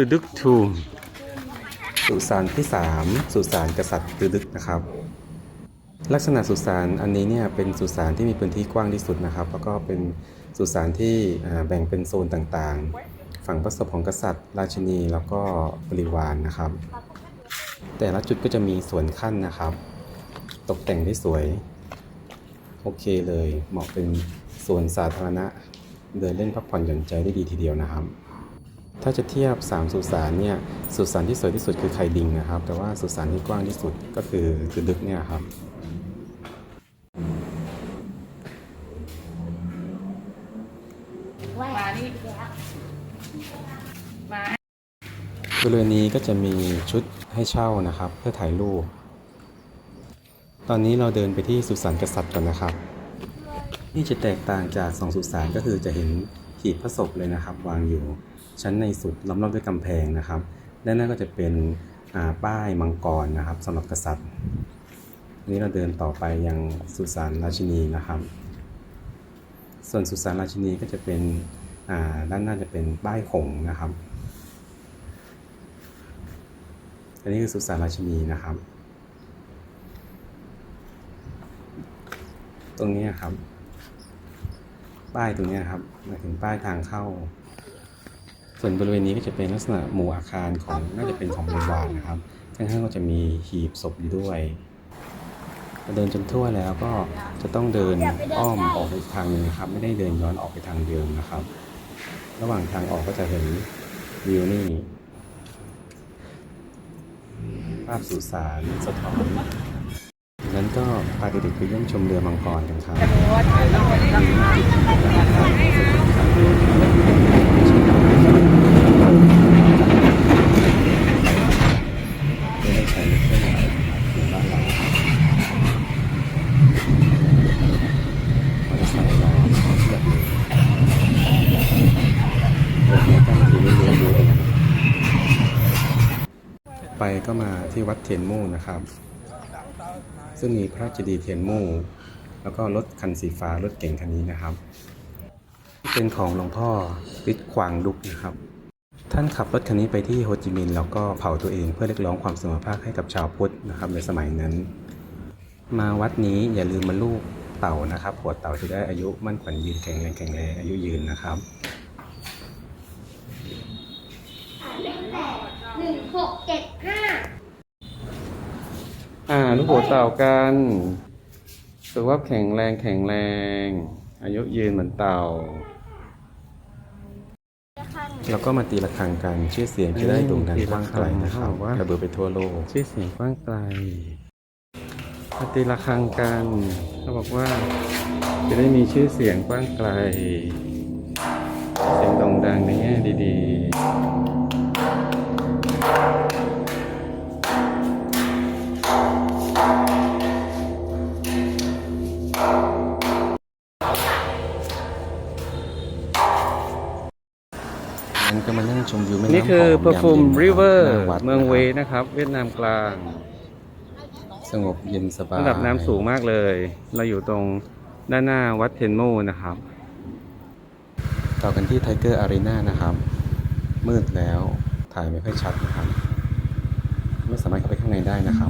ตุดึกทูมสุสานที่ 3 สุสานกษัตริย์ตุดึกนะครับ ลักษณะสุสานอันนี้เนี่ยเป็นสุสานที่มีพื้นที่กว้างที่สุดนะครับ แล้วก็เป็นสุสานที่แบ่งเป็นโซนต่างๆ ฝั่งประสบของกษัตริย์ ราชินีแล้วก็บริวารนะครับ แต่ละจุดก็จะมีสวนขั้นนะครับ ตกแต่งได้สวย โอเคเลยเหมาะเป็นสวนสาธารณะเดินเล่นพักผ่อนหย่อนใจได้ดีทีเดียวนะครับ ถ้าจะเทียบ 3 สุสานเนี่ยสุสานที่สวยที่สุดคือไคดิงนะครับ แต่ว่าสุสานที่กว้างที่สุดก็คือคือดึกเนี่ยครับมานี่มาบริเวณนี้ก็จะมีชุดให้เช่านะครับ เพื่อถ่ายรูป ตอนนี้เราเดินไปที่สุสานกษัตริย์กันนะครับ นี่จะแตกต่างจากสองสุสานก็คือจะเห็นหีบพระศพเลยนะครับ วางอยู่ ชั้นในสุดล้อมรอบด้วยกำแพงนะครับด้านหน้าก็จะเป็นป้ายมังกรนะครับสำหรับกษัตริย์อันนี้เราเดินต่อไปยังสุสานราชินีนะครับ ส่วนสุสานราชินีก็จะเป็นด้านหน้าจะเป็นป้ายหงนะครับ อันนี้คือสุสานราชินีนะครับ ตรงนี้ครับ ป้ายตรงนี้ครับหมายถึงป้ายทางเข้า ส่วนบริเวณนี้ก็จะเป็นลักษณะหมู่อาคารของน่าจะเป็นของบริวารนะครับข้างๆก็จะมีหีบศพอยู่ด้วยเดินจนทั่วแล้วก็จะต้องเดินอ้อมออกไปอีกทางหนึงนะครับ ไม่ได้เดินย้อนออกไปทางเดิมนะครับ ระหว่างทางออกก็จะเห็นวิวนี่ภาพสุสานสะท้อนนั้นก็พาเด็กๆไปเยี่ยมชมเรือมังกรกันครับ ไปก็มาที่วัดเทียนมู่นะครับ ซึ่งมีพระเจดีย์เทียนมู่ แล้วก็รถคันสีฟ้ารถเก่งคันนี้นะครับ เป็นของหลวงพ่อฤทธิ์ควางดุกนะครับ ท่านขับรถคันนี้ไปที่โฮจิมินห์แล้วก็เผาตัวเองเพื่อเรียกร้องความเสมอภาคให้กับชาวพุทธนะครับในสมัยนั้น มาวัดนี้อย่าลืมมาลูกเต่านะครับหัวเต่าจะได้อายุมั่นขวัญยืนแข็งแรงแข็งแรงอายุยืนนะครับหนึ่งหกเจ็ดห้าอ่าลูกหัวเต่ากันสุขภาพแข็งแรงแข็งแรง อายุยืนเหมือนเต่า แล้วก็มาตีระฆังกันชื่อเสียงจะได้โด่งดังกว้างไกลนะครับระเบิดไปทั่วโลกชื่อเสียงกว้างไกลมาตีระฆังกันเขาบอกว่าจะได้มีชื่อเสียงกว้างไกล เสียงโด่งดังในแง่ดีๆ นั้นก็มานั่งชมวิวแม่น้ำนี่คือหม Perfume ยามเย็น River หน้าวัดเมืองเวนะครับนะครับ เวียดนามกลางสงบเย็นสบายระดับน้ำสูงมากเลย เราอยู่ตรงด้านหน้าวัดเทนโมนะครับ ต่อกันที่ไทเกอร์อารีนานะครับ มืดแล้วถ่ายไม่ค่อยชัดนะครับ ไม่สามารถเข้าไปข้างในได้นะครับ